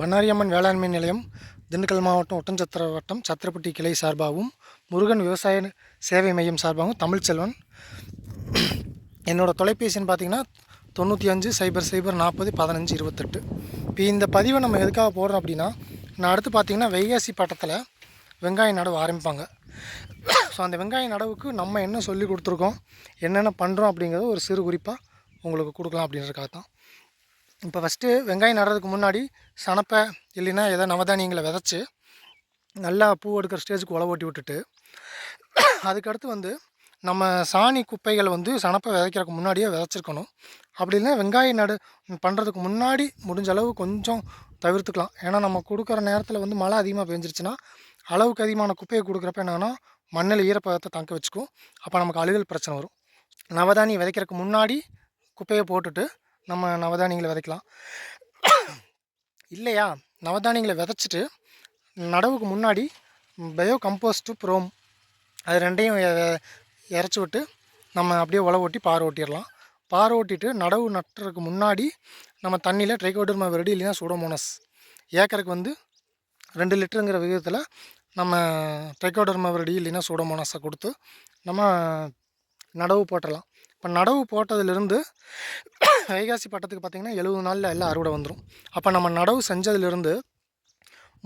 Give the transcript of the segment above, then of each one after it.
பண்ணாரியம்மன் வேளாண்மை நிலையம் திண்டுக்கல் மாவட்டம் ஒட்டஞ்சத்திர வட்டம் சத்திரப்பட்டி கிளை சார்பாகவும் முருகன் விவசாய சேவை மையம் சார்பாகவும் தமிழ்ச்செல்வன் என்னோடய தொலைபேசின்னு பார்த்தீங்கன்னா தொண்ணூற்றி அஞ்சு சைபர் சைபர் நாற்பது பதினஞ்சு இருபத்தெட்டு. இப்போ இந்த பதிவை நம்ம எதுக்காக போடுறோம் அப்படின்னா நான் அடுத்து பார்த்தீங்கன்னா வைகாசி பட்டத்தில் வெங்காய நடவு ஆரம்பிப்பாங்க. ஸோ அந்த வெங்காய நடவுக்கு நம்ம என்ன சொல்லி கொடுத்துருக்கோம் என்னென்ன பண்ணுறோம் அப்படிங்கிறத ஒரு சிறு குறிப்பாக உங்களுக்கு கொடுக்கலாம் அப்படின்றதுக்காக தான் இப்போ ஃபஸ்ட்டு வெங்காயம் நடுறதுக்கு முன்னாடி சனப்பை இல்லைன்னா ஏதோ நவதானியங்களை விதைச்சி நல்லா பூ எடுக்கிற ஸ்டேஜுக்கு உழவு ஓட்டி விட்டுட்டு அதுக்கடுத்து வந்து நம்ம சாணி குப்பைகள் வந்து சனப்பை விதைக்கிறதுக்கு முன்னாடியே விதைச்சிருக்கணும். அப்படி இல்லைன்னா வெங்காயம் நடு பண்ணுறதுக்கு முன்னாடி முடிஞ்ச அளவு கொஞ்சம் தவிர்த்துக்கலாம். ஏன்னா நம்ம கொடுக்குற நேரத்தில் வந்து மழை அதிகமாக பெஞ்சிருச்சுன்னா அளவுக்கு அதிகமான குப்பையை கொடுக்குறப்ப என்னென்னா மண்ணில் ஈரப்பதத்தை தங்க வச்சுக்கும். அப்போ நமக்கு அழுகல் பிரச்சனை வரும். நவதானி விதைக்கிறதுக்கு முன்னாடி குப்பையை போட்டுட்டு நம்ம நவதானியங்களை விதைக்கலாம். இல்லையா? நவதானியங்களை விதைச்சிட்டு நடவுக்கு முன்னாடி பயோ கம்போஸ்ட்டு ப்ரோம் அது ரெண்டையும் இறச்சி விட்டு நம்ம அப்படியே உழவு ஓட்டி பார் ஓட்டிடலாம். பார் ஓட்டிட்டு நடவு நட்டுறதுக்கு முன்னாடி நம்ம தண்ணியில் ட்ரைகோடர்மா வெரடி இல்லைன்னா சூடோமோனஸ். ஏக்கருக்கு வந்து ரெண்டு லிட்டருங்கிற விகிதத்தில் நம்ம ட்ரைகோடர்மா வெரடி இல்லைன்னா சூடோமோனஸை கொடுத்து நம்ம நடவு போட்டுடலாம் இப்போ நடவு போட்டதுலேருந்து வைகாசி பட்டத்துக்கு பார்த்திங்கன்னா எழுபது நாளில் எல்லாம் அறுவடை வந்துடும் அப்போ நம்ம நடவு செஞ்சதுலேருந்து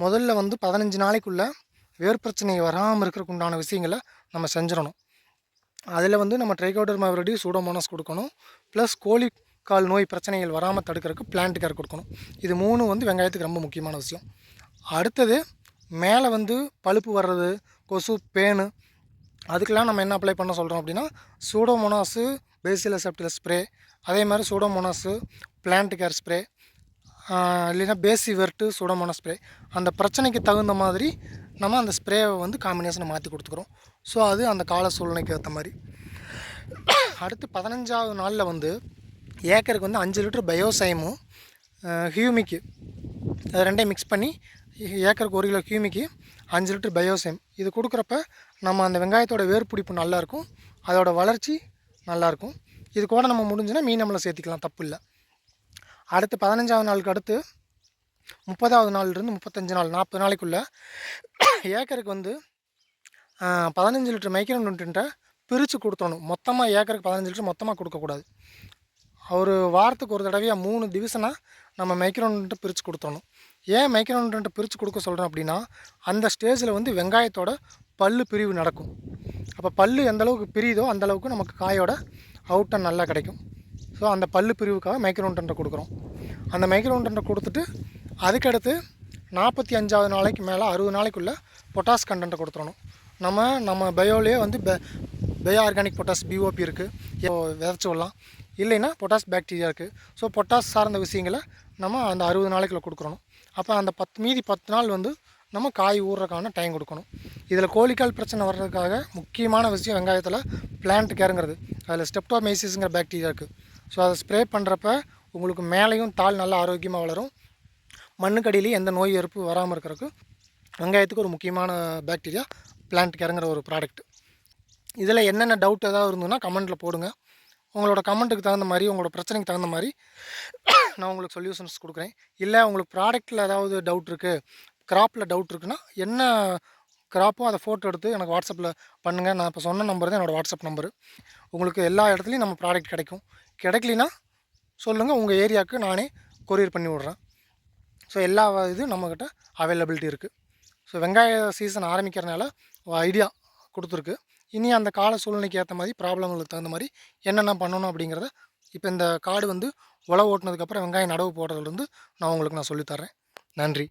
முதல்ல வந்து பதினஞ்சு நாளைக்குள்ளே வேர் பிரச்சனை வராமல் இருக்கிறக்குண்டான விஷயங்களை நம்ம செஞ்சிடணும். அதில் வந்து நம்ம ட்ரைகோடர் வெரடி சூடோமோனஸ் கொடுக்கணும். ப்ளஸ் கோழி கால் நோய் பிரச்சனைகள் வராமல் தடுக்கிறதுக்கு பிளான்ட் கேர் கொடுக்கணும். இது மூணு வந்து வெங்காயத்துக்கு ரொம்ப முக்கியமான விஷயம். அடுத்தது மேலே வந்து பழுப்பு வர்றது கொசு பேனு அதுக்கெல்லாம் நம்ம என்ன அப்ளை பண்ண சொல்கிறோம் அப்படின்னா சூடோமோனாஸு பேசிலஸ் செப்டில் ஸ்ப்ரே அதே மாதிரி சூடோமோனாஸு பிளான்ட் கேர் ஸ்ப்ரே இல்லைன்னா பேசி வெர்ட்டு சூடோமோனாஸ் ஸ்ப்ரே அந்த பிரச்சனைக்கு தகுந்த மாதிரி நம்ம அந்த ஸ்ப்ரேவை வந்து காம்பினேஷனை மாற்றி கொடுத்துக்குறோம். ஸோ அது அந்த கால சூழ்நிலைக்கு ஏற்ற மாதிரி. அடுத்து பதினஞ்சாவது நாளில் வந்து ஏக்கருக்கு வந்து அஞ்சு லிட்டர் பயோசைமும் ஹியூமிக்கு அது ரெண்டையும் மிக்ஸ் பண்ணி ஏக்கருக்கு ஒரு கிலோ கியூமிக்கு அஞ்சு லிட்டர் பயோசேம். இது கொடுக்குறப்ப நம்ம அந்த வெங்காயத்தோட வேர்பிடிப்பு நல்லாயிருக்கும். அதோட வளர்ச்சி நல்லாயிருக்கும். இது கூட நம்ம முடிஞ்சுன்னா மீன் நம்மளை சேர்த்திக்கலாம் தப்பு இல்லை. அடுத்து பதினஞ்சாவது நாளுக்கு அடுத்து முப்பதாவது நாள்லேருந்து முப்பத்தஞ்சு நாள் நாற்பது நாளைக்குள்ளே ஏக்கருக்கு வந்து பதினஞ்சு லிட்டர் மைக்ரோ நியூட்ரண்ட்டை பிரித்து கொடுத்தணும் மொத்தமாக ஏக்கருக்கு பதினஞ்சு லிட்டர் மொத்தமாக கொடுக்கக்கூடாது. ஒரு வாரத்துக்கு ஒரு தடவையாக மூணு டிவிஷனாக நம்ம மைக்ரோன்ட்டு பிரித்து கொடுத்தணும். ஏன் மைக்ரோன்ட்டு பிரித்து கொடுக்க சொல்கிறோம் அப்படின்னா அந்த ஸ்டேஜில் வந்து வெங்காயத்தோட பல் பிரிவு நடக்கும். அப்போ பல் எந்தளவுக்கு பிரியுதோ அந்தளவுக்கு நமக்கு காயோட அவுட்டன் நல்லா கிடைக்கும். ஸோ அந்த பல்லு பிரிவுக்காக மைக்ரோன்டன்ட்டை கொடுக்குறோம். அந்த மைக்ரோன்டன்ட்டை கொடுத்துட்டு அதுக்கடுத்து நாற்பத்தி அஞ்சாவது நாளைக்கு மேலே அறுபது நாளைக்குள்ளே பொட்டாஸ் கண்டென்ட்டை கொடுத்துடணும் நம்ம நம்ம பயோலேயே வந்து பெ பயோ ஆர்கானிக் பொட்டாஸ் பிஓபி இருக்குது விதைச்சி விடலாம். இல்லைன்னா பொட்டாஸ் பாக்டீரியா இருக்குது ஸோ பொட்டாஸ் சார்ந்த விஷயங்களை நம்ம அந்த அறுபது நாளைக்குள்ள கொடுக்குறணும் அப்போ அந்த பத்து மீதி பத்து நாள் வந்து நம்ம காய் ஊறுறதுக்கான டைம் கொடுக்கணும். இதில் கோழிக்கால் பிரச்சனை வர்றதுக்காக முக்கியமான விஷயம் வெங்காயத்தில் பிளான்ட் கேருங்கிறது. அதில் ஸ்டெப்டோமைசிஸ்ங்கிற பாக்டீரியா இருக்குது ஸோ அதை ஸ்ப்ரே பண்ணுறப்ப உங்களுக்கு மேலேயும் தாள் நல்லா ஆரோக்கியமாக வளரும். மண்ணுக்கடியிலையும் எந்த நோய் எறுப்பு வராமல் இருக்கிறதுக்கு வெங்காயத்துக்கு ஒரு முக்கியமான பாக்டீரியா பிளான்ட் கேருங்கிற ஒரு ப்ராடக்ட் இதில் என்னென்ன டவுட் ஏதாவது இருந்ததுன்னா கமெண்ட்டில் போடுங்க. உங்களோட கமெண்ட்டுக்கு தகுந்த மாதிரி உங்களோட பிரச்சனைக்கு தகுந்த மாதிரி நான் உங்களுக்கு சொல்யூஷன்ஸ் கொடுக்குறேன். இல்லை உங்களுக்கு ப்ராடக்ட்டில் ஏதாவது டவுட் இருக்குது கிராப்பில் டவுட் இருக்குன்னா என்ன கிராப்போ அதை ஃபோட்டோ எடுத்து எனக்கு வாட்ஸ்அப்பில் பண்ணுங்கள் நான் இப்போ சொன்ன நம்பர் தான் என்னோடய வாட்ஸ்அப் நம்பரு உங்களுக்கு எல்லா இடத்துலையும் நம்ம ப்ராடக்ட் கிடைக்கும். கிடைக்கலினா சொல்லுங்கள் உங்கள் ஏரியாவுக்கு நானே கொரியர் பண்ணி விட்றேன். ஸோ எல்லா இதுவும் நம்மக்கிட்ட அவைலபிலிட்டி இருக்குது ஸோ வெங்காய சீசன் ஆரம்பிக்கிறனால ஐடியா கொடுத்துருக்கு. இனி அந்த கால சூழ்நிலைக்கு ஏற்ற மாதிரி ப்ராப்ளங்களுக்கு தகுந்த மாதிரி என்னென்ன பண்ணணும் அப்படிங்கிறத இப்போ இந்த காடு வந்து உழவு ஓட்டினதுக்கப்புறம் வெங்காயம் நடவு போடுறதுலேருந்து நான் உங்களுக்கு நான் சொல்லித்தரேன் நன்றி.